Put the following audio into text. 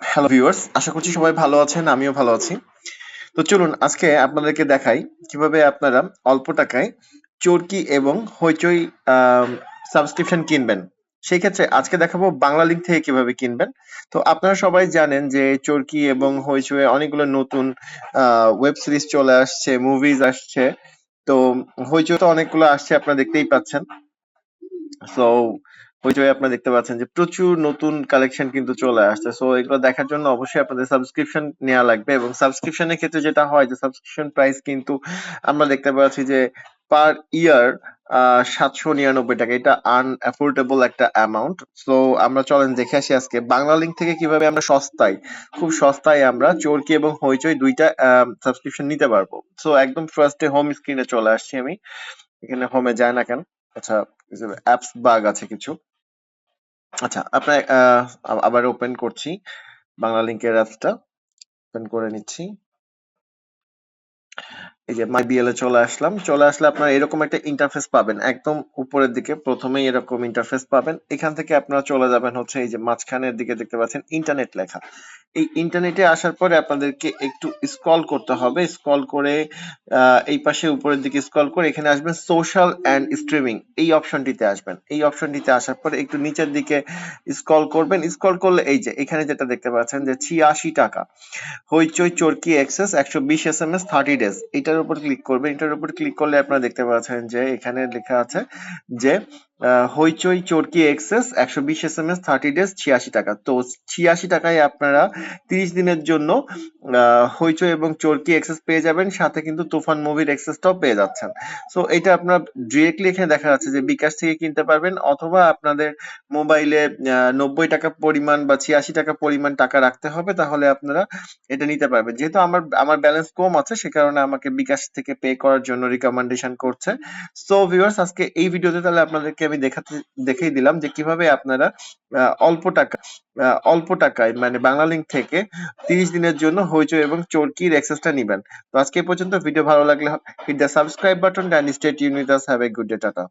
Hello viewers আশা করছি সবাই ভালো আছেন, আমিও ভালো আছি। তো চলুন, আজকে আপনাদেরকে দেখাই কীভাবে আপনারা অল্প টাকায় চরকি এবং হইচই সাবস্ক্রিপশন কিনবেন। সেই ক্ষেত্রে আজকে দেখাবো বাংলা লিঙ্ক থেকে কীভাবে কিনবেন। তো আপনারা সবাই জানেন যে চরকি এবং হইচই অনেকগুলো নতুন ওয়েব সিরিজ চলে আসছে মুভিজ আসছে। তো হইচই তো অনেকগুলো আসছে, আপনারা দেখতেই পাচ্ছেন। সো হইচই আপনারা দেখতে পাচ্ছেন যে প্রচুর নতুন কালেকশন কিন্তু চলে আসছে। সো এগুলো দেখার জন্য অবশ্যই আপনাদের সাবস্ক্রিপশন নেওয়া লাগবে এবং সাবস্ক্রিপশনের ক্ষেত্রে যেটা হয় যে সাবস্ক্রিপশন প্রাইস কিন্তু আমরা দেখতে পাচ্ছি যে পার ইয়ার সাতশো নিরানব্বই টাকা। এটা আনঅ্যাফোর্ডেবল একটা অ্যামাউন্ট সো আমরা চলেন দেখে আসি আজকে বাংলা লিঙ্ক থেকে কীভাবে আমরা সস্তায়, খুব সস্তায় আমরা চরকি এবং হইচই দুইটা সাবস্ক্রিপশন নিতে পারব। সো একদম ফার্স্টে হোম স্ক্রিনে চলে আসছি আমি। এখানে হোমে যায় না কেন? আচ্ছা অ্যাপস বাগ আছে কিছু। আচ্ছা আপনার আবার ওপেন করছি। বাংলা লিঙ্কের অ্যাপসটা ওপেন করে নিচ্ছি। এই যে মাই বিএল এ চলে আসলাম। চলে আসলে আপনারা এরকম একটা ইন্টারফেস পাবেন। একদম উপরের দিকে প্রথমেই এরকম ইন্টারফেস পাবেন। এখান থেকে আপনারা চলে যাবেন হচ্ছে এই যে মাঝখানের দিকে দেখতে পাচ্ছেন ইন্টারনেট লেখা। এই ইন্টারনেটে আসার পরে আপনাদেরকে একটু স্ক্রল করতে হবে। স্ক্রল করে এই পাশে উপরের দিকে স্ক্রল করে এখানে আসবেন সোশ্যাল অ্যান্ড স্ট্রিমিং এই অপশনটিতে আসবেন। এই অপশনটিতে আসার পরে একটু নিচের দিকে স্ক্রল করবেন। স্ক্রল করলে এই যে এখানে যেটা দেখতে পাচ্ছেন যে ছিয়াশি টাকা। হইচই চরকি এক্সেস একশো বিশ S M S thirty days এটার উপর ক্লিক করবেন এটার উপর ক্লিক করলে আপনারা দেখতে পাচ্ছেন যে এখানে লেখা আছে যে হইচই চরকি এক্সেস, একশো বিশ S M S, thirty days, ছিয়াশি টাকা। তো ছিয়াশি টাকায় আপনারা তিরিশ দিনের জন্য হইচই এবং চরকি এক্সেস পেয়ে যাবেন। সাথে কিন্তু তুফান মুভির এক্সেসটাও পেয়ে যাচ্ছেন। সো এটা আপনার ডিরেক্টলি এখানে দেখা যাচ্ছে যে বিকাশ থেকে কিনতে পারবেন, অথবা আপনাদের মোবাইলে নব্বই টাকা পরিমাণ বা ছিয়াশি টাকা পরিমাণ টাকা রাখতে হবে, তাহলে আপনারা এটা নিতে পারবেন। যেহেতু আমার আমার ব্যালেন্স কম আছে, সে কারণে আমাকে বিকাশ থেকে পে করার জন্য রিকমেন্ডেশন করছে। সো ভিউয়ার্স আজকে এই ভিডিওতে তাহলে আপনাদেরকে আমি দেখাতে দেখেই দিলাম যে কীভাবে আপনারা অল্প টাকা অল্প টাকায় মানে বাংলা লিঙ্ক থেকে তিরিশ দিনের জন্য হইচ এবং চরকির অ্যাক্সেসটা নেবেন। তো আজকে পর্যন্ত। ভিডিও ভালো লাগলে hit the subscribe button and stay tuned have a good day tata.